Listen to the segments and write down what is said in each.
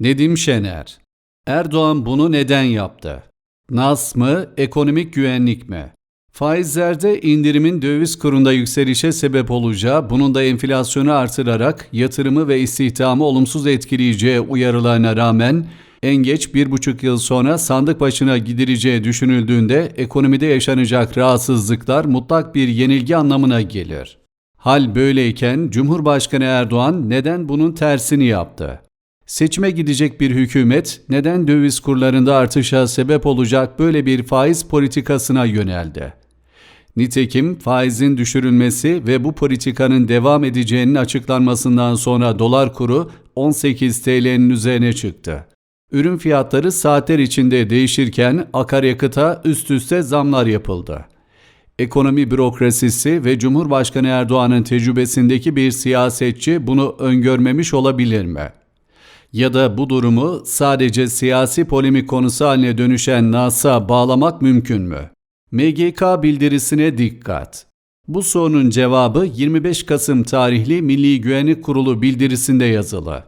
Nedim Şener Erdoğan bunu neden yaptı? Nas mı, ekonomik güvenlik mi? Faizlerde indirimin döviz kurunda yükselişe sebep olacağı, bunun da enflasyonu artırarak yatırımı ve istihdamı olumsuz etkileyeceği uyarılarına rağmen en geç bir buçuk yıl sonra sandık başına gidileceği düşünüldüğünde ekonomide yaşanacak rahatsızlıklar mutlak bir yenilgi anlamına gelir. Hal böyleyken Cumhurbaşkanı Erdoğan neden bunun tersini yaptı? Seçime gidecek bir hükümet neden döviz kurlarında artışa sebep olacak böyle bir faiz politikasına yöneldi? Nitekim faizin düşürülmesi ve bu politikanın devam edeceğinin açıklanmasından sonra dolar kuru 18 TL'nin üzerine çıktı. Ürün fiyatları saatler içinde değişirken akaryakıta üst üste zamlar yapıldı. Ekonomi bürokrasisi ve Cumhurbaşkanı Erdoğan'ın tecrübesindeki bir siyasetçi bunu öngörmemiş olabilir mi? Ya da bu durumu sadece siyasi polemik konusu haline dönüşen NAS'a bağlamak mümkün mü? MGK bildirisine dikkat. Bu sorunun cevabı 25 Kasım tarihli Milli Güvenlik Kurulu bildirisinde yazılı.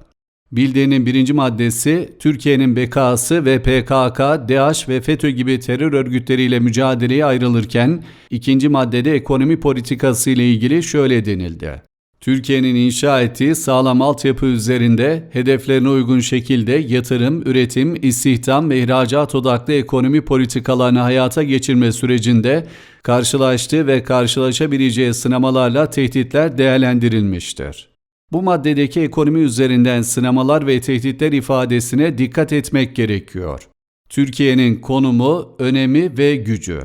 Bildirinin birinci maddesi Türkiye'nin bekası ve PKK, DAEŞ ve FETÖ gibi terör örgütleriyle mücadeleye ayrılırken ikinci maddede ekonomi politikası ile ilgili şöyle denildi. Türkiye'nin inşa ettiği sağlam altyapı üzerinde hedeflerine uygun şekilde yatırım, üretim, istihdam ve ihracat odaklı ekonomi politikalarını hayata geçirme sürecinde karşılaştığı ve karşılaşabileceği sınamalarla tehditler değerlendirilmiştir. Bu maddedeki ekonomi üzerinden sınamalar ve tehditler ifadesine dikkat etmek gerekiyor. Türkiye'nin konumu, önemi ve gücü.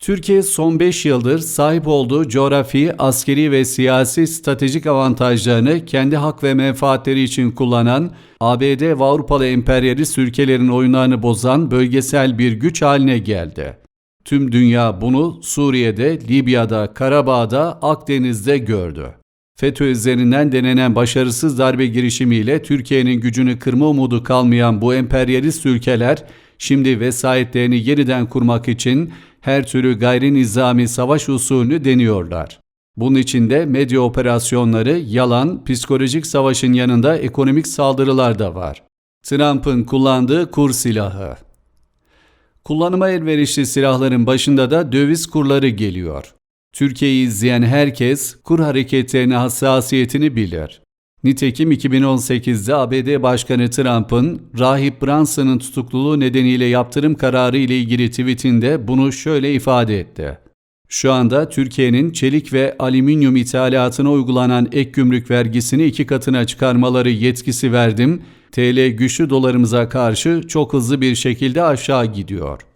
Türkiye son 5 yıldır sahip olduğu coğrafi, askeri ve siyasi stratejik avantajlarını kendi hak ve menfaatleri için kullanan, ABD ve Avrupalı emperyalist ülkelerin oyunlarını bozan bölgesel bir güç haline geldi. Tüm dünya bunu Suriye'de, Libya'da, Karabağ'da, Akdeniz'de gördü. FETÖ üzerinden denenen başarısız darbe girişimiyle Türkiye'nin gücünü kırma umudu kalmayan bu emperyalist ülkeler şimdi vesayetlerini yeniden kurmak için her türlü gayri nizami savaş usulünü deniyorlar. Bunun için de medya operasyonları, yalan, psikolojik savaşın yanında ekonomik saldırılar da var. Trump'ın kullandığı kur silahı. Kullanıma elverişli silahların başında da döviz kurları geliyor. Türkiye'yi izleyen herkes kur hareketlerine hassasiyetini bilir. Nitekim 2018'de ABD Başkanı Trump'ın Rahip Branson'ın tutukluluğu nedeniyle yaptırım kararı ile ilgili tweetinde bunu şöyle ifade etti. Şu anda Türkiye'nin çelik ve alüminyum ithalatına uygulanan ek gümrük vergisini iki katına çıkarmaları yetkisi verdim. TL güçlü dolarımıza karşı çok hızlı bir şekilde aşağı gidiyor.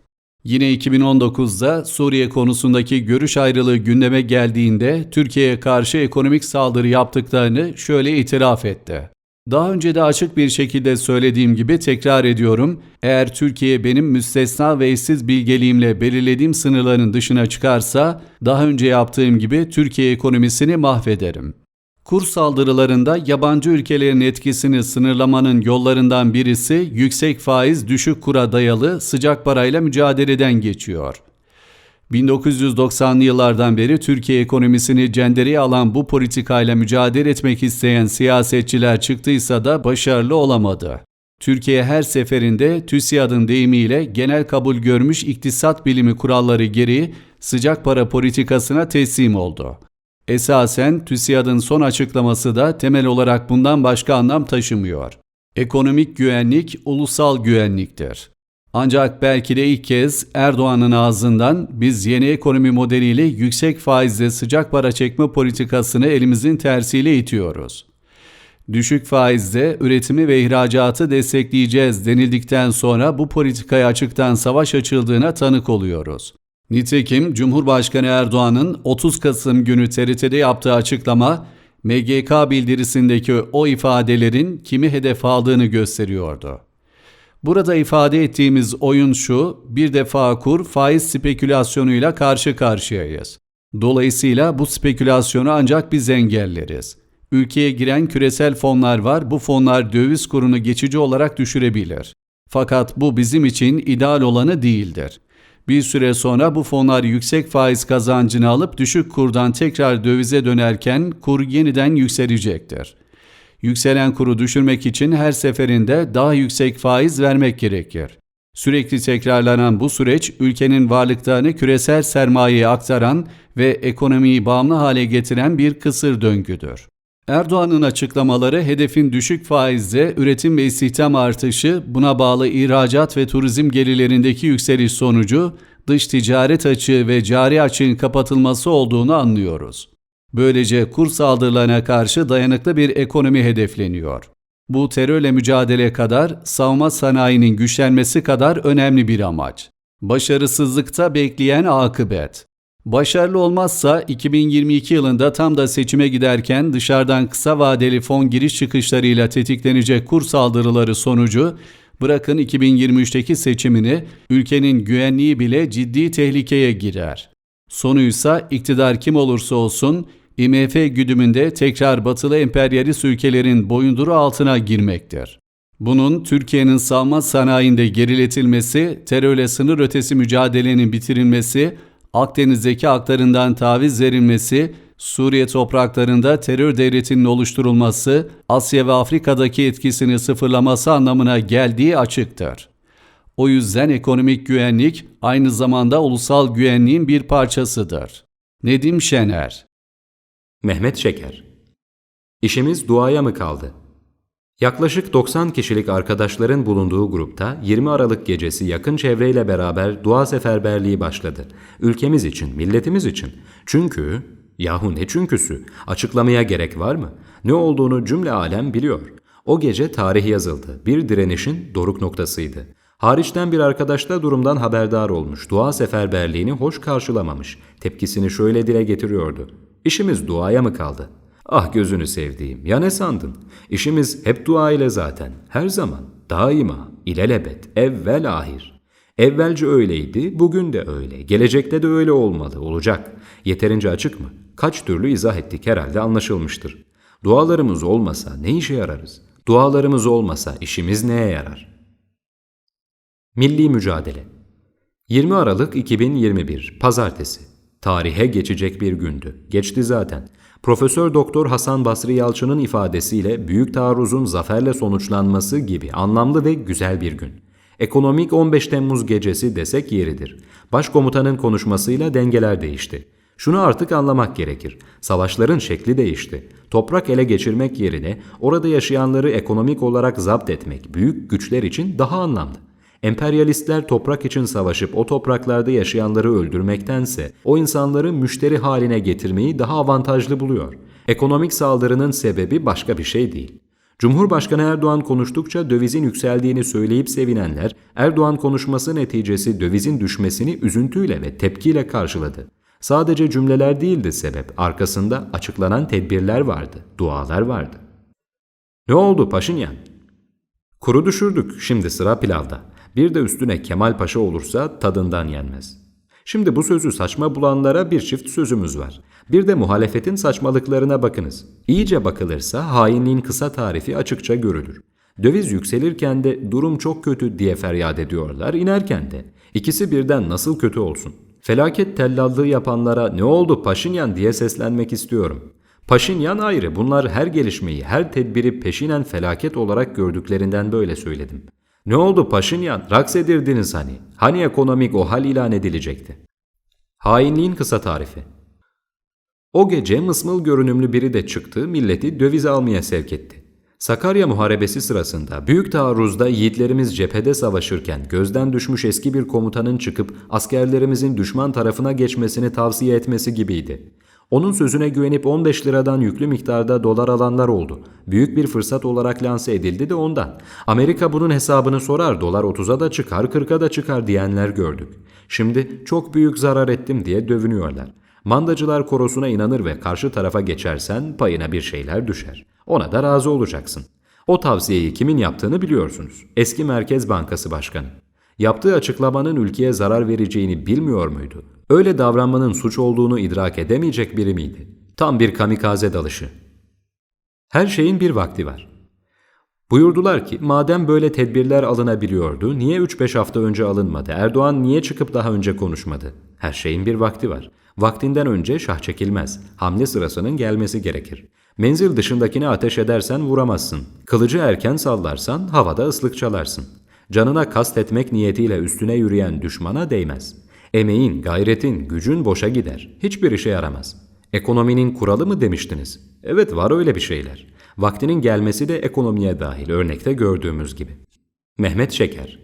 Yine 2019'da Suriye konusundaki görüş ayrılığı gündeme geldiğinde Türkiye'ye karşı ekonomik saldırı yaptıklarını şöyle itiraf etti. Daha önce de açık bir şekilde söylediğim gibi tekrar ediyorum. Eğer Türkiye benim müstesna ve eşsiz bilgeliğimle belirlediğim sınırların dışına çıkarsa daha önce yaptığım gibi Türkiye ekonomisini mahvederim. Kur saldırılarında yabancı ülkelerin etkisini sınırlamanın yollarından birisi yüksek faiz düşük kura dayalı sıcak parayla mücadeleden geçiyor. 1990'lı yıllardan beri Türkiye ekonomisini cendereye alan bu politikayla mücadele etmek isteyen siyasetçiler çıktıysa da başarılı olamadı. Türkiye her seferinde TÜSİAD'ın deyimiyle genel kabul görmüş iktisat bilimi kuralları gereği sıcak para politikasına teslim oldu. Esasen TÜSİAD'ın son açıklaması da temel olarak bundan başka anlam taşımıyor. Ekonomik güvenlik ulusal güvenliktir. Ancak belki de ilk kez Erdoğan'ın ağzından biz yeni ekonomi modeliyle yüksek faizle sıcak para çekme politikasını elimizin tersiyle itiyoruz. Düşük faizle üretimi ve ihracatı destekleyeceğiz denildikten sonra bu politikaya açıktan savaş açıldığına tanık oluyoruz. Nitekim Cumhurbaşkanı Erdoğan'ın 30 Kasım günü TRT'de yaptığı açıklama MGK bildirisindeki o ifadelerin kimi hedef aldığını gösteriyordu. Burada ifade ettiğimiz oyun şu, bir defa kur faiz spekülasyonuyla karşı karşıyayız. Dolayısıyla bu spekülasyonu ancak biz engelleriz. Ülkeye giren küresel fonlar var, bu fonlar döviz kurunu geçici olarak düşürebilir. Fakat bu bizim için ideal olanı değildir. Bir süre sonra bu fonlar yüksek faiz kazancını alıp düşük kurdan tekrar dövize dönerken kur yeniden yükselecektir. Yükselen kuru düşürmek için her seferinde daha yüksek faiz vermek gerekir. Sürekli tekrarlanan bu süreç ülkenin varlıklarını küresel sermayeye aktaran ve ekonomiyi bağımlı hale getiren bir kısır döngüdür. Erdoğan'ın açıklamaları hedefin düşük faizle üretim ve istihdam artışı, buna bağlı ihracat ve turizm gelirlerindeki yükseliş sonucu dış ticaret açığı ve cari açığın kapatılması olduğunu anlıyoruz. Böylece kur saldırılarına karşı dayanıklı bir ekonomi hedefleniyor. Bu terörle mücadele kadar savunma sanayinin güçlenmesi kadar önemli bir amaç. Başarısızlıkta bekleyen akıbet. Başarılı olmazsa 2022 yılında tam da seçime giderken dışarıdan kısa vadeli fon giriş çıkışlarıyla tetiklenecek kur saldırıları sonucu bırakın 2023'teki seçimini ülkenin güvenliği bile ciddi tehlikeye girer. Sonuysa iktidar kim olursa olsun IMF güdümünde tekrar batılı emperyalist ülkelerin boyunduru altına girmektir. Bunun Türkiye'nin savunma sanayinde geriletilmesi, terörle sınır ötesi mücadelenin bitirilmesi, Akdeniz'deki aklarından taviz verilmesi, Suriye topraklarında terör devletinin oluşturulması, Asya ve Afrika'daki etkisini sıfırlaması anlamına geldiği açıktır. O yüzden ekonomik güvenlik aynı zamanda ulusal güvenliğin bir parçasıdır. Nedim Şener Mehmet Şeker İşimiz duaya mı kaldı? Yaklaşık 90 kişilik arkadaşların bulunduğu grupta 20 Aralık gecesi yakın çevreyle beraber dua seferberliği başladı. Ülkemiz için, milletimiz için. Çünkü, yahu ne çünküsü, açıklamaya gerek var mı? Ne olduğunu cümle alem biliyor. O gece tarih yazıldı. Bir direnişin doruk noktasıydı. Hariçten bir arkadaş da durumdan haberdar olmuş. Dua seferberliğini hoş karşılamamış. Tepkisini şöyle dile getiriyordu. İşimiz duaya mı kaldı? Ah gözünü sevdiğim, ya ne sandın? İşimiz hep dua ile zaten, her zaman, daima, ilelebet, evvel ahir. Evvelce öyleydi, bugün de öyle, gelecekte de öyle olmalı, olacak. Yeterince açık mı? Kaç türlü izah ettik herhalde anlaşılmıştır. Dualarımız olmasa ne işe yararız? Dualarımız olmasa işimiz neye yarar? Milli Mücadele 20 Aralık 2021 Pazartesi Tarihe geçecek bir gündü. Geçti zaten. Profesör Doktor Hasan Basri Yalçın'ın ifadesiyle büyük taarruzun zaferle sonuçlanması gibi anlamlı ve güzel bir gün. Ekonomik 15 Temmuz gecesi desek yeridir. Başkomutanın konuşmasıyla dengeler değişti. Şunu artık anlamak gerekir. Savaşların şekli değişti. Toprak ele geçirmek yerine orada yaşayanları ekonomik olarak zapt etmek büyük güçler için daha anlamlı. Emperyalistler toprak için savaşıp o topraklarda yaşayanları öldürmektense o insanları müşteri haline getirmeyi daha avantajlı buluyor. Ekonomik saldırının sebebi başka bir şey değil. Cumhurbaşkanı Erdoğan konuştukça dövizin yükseldiğini söyleyip sevinenler, Erdoğan konuşması neticesi dövizin düşmesini üzüntüyle ve tepkiyle karşıladı. Sadece cümleler değildi sebep, arkasında açıklanan tedbirler vardı, dualar vardı. Ne oldu Paşinyan? Kuru düşürdük, şimdi sıra pilavda. Bir de üstüne Kemal Paşa olursa tadından yenmez. Şimdi bu sözü saçma bulanlara bir çift sözümüz var. Bir de muhalefetin saçmalıklarına bakınız. İyice bakılırsa hainliğin kısa tarifi açıkça görülür. Döviz yükselirken de durum çok kötü diye feryat ediyorlar, inerken de. İkisi birden nasıl kötü olsun? Felaket tellallığı yapanlara ne oldu Paşinyan diye seslenmek istiyorum. Paşinyan ayrı, bunlar her gelişmeyi, her tedbiri peşinen felaket olarak gördüklerinden böyle söyledim. Ne oldu Paşinyan? Raks edirdiniz hani. Hani ekonomik o hal ilan edilecekti? Hainliğin kısa tarifi. O gece mısmıl görünümlü biri de çıktı, milleti döviz almaya sevk etti. Sakarya Muharebesi sırasında büyük taarruzda yiğitlerimiz cephede savaşırken gözden düşmüş eski bir komutanın çıkıp askerlerimizin düşman tarafına geçmesini tavsiye etmesi gibiydi. Onun sözüne güvenip 15 liradan yüklü miktarda dolar alanlar oldu. Büyük bir fırsat olarak lanse edildi de ondan. Amerika bunun hesabını sorar, dolar 30'a da çıkar, 40'a da çıkar diyenler gördük. Şimdi çok büyük zarar ettim diye dövünüyorlar. Mandacılar korosuna inanır ve karşı tarafa geçersen payına bir şeyler düşer. Ona da razı olacaksın. O tavsiyeyi kimin yaptığını biliyorsunuz. Eski Merkez Bankası Başkanı. Yaptığı açıklamanın ülkeye zarar vereceğini bilmiyor muydu? Öyle davranmanın suç olduğunu idrak edemeyecek biri miydi? Tam bir kamikaze dalışı. Her şeyin bir vakti var. Buyurdular ki madem böyle tedbirler alınabiliyordu niye 3-5 hafta önce alınmadı? Erdoğan niye çıkıp daha önce konuşmadı? Her şeyin bir vakti var. Vaktinden önce şah çekilmez. Hamle sırasının gelmesi gerekir. Menzil dışındakine ateş edersen vuramazsın. Kılıcı erken sallarsan havada ıslık çalarsın. Canına kast etmek niyetiyle üstüne yürüyen düşmana değmez. Emeğin, gayretin, gücün boşa gider. Hiçbir işe yaramaz. Ekonominin kuralı mı demiştiniz? Evet var öyle bir şeyler. Vaktinin gelmesi de ekonomiye dahil örnekte gördüğümüz gibi. Mehmet Şeker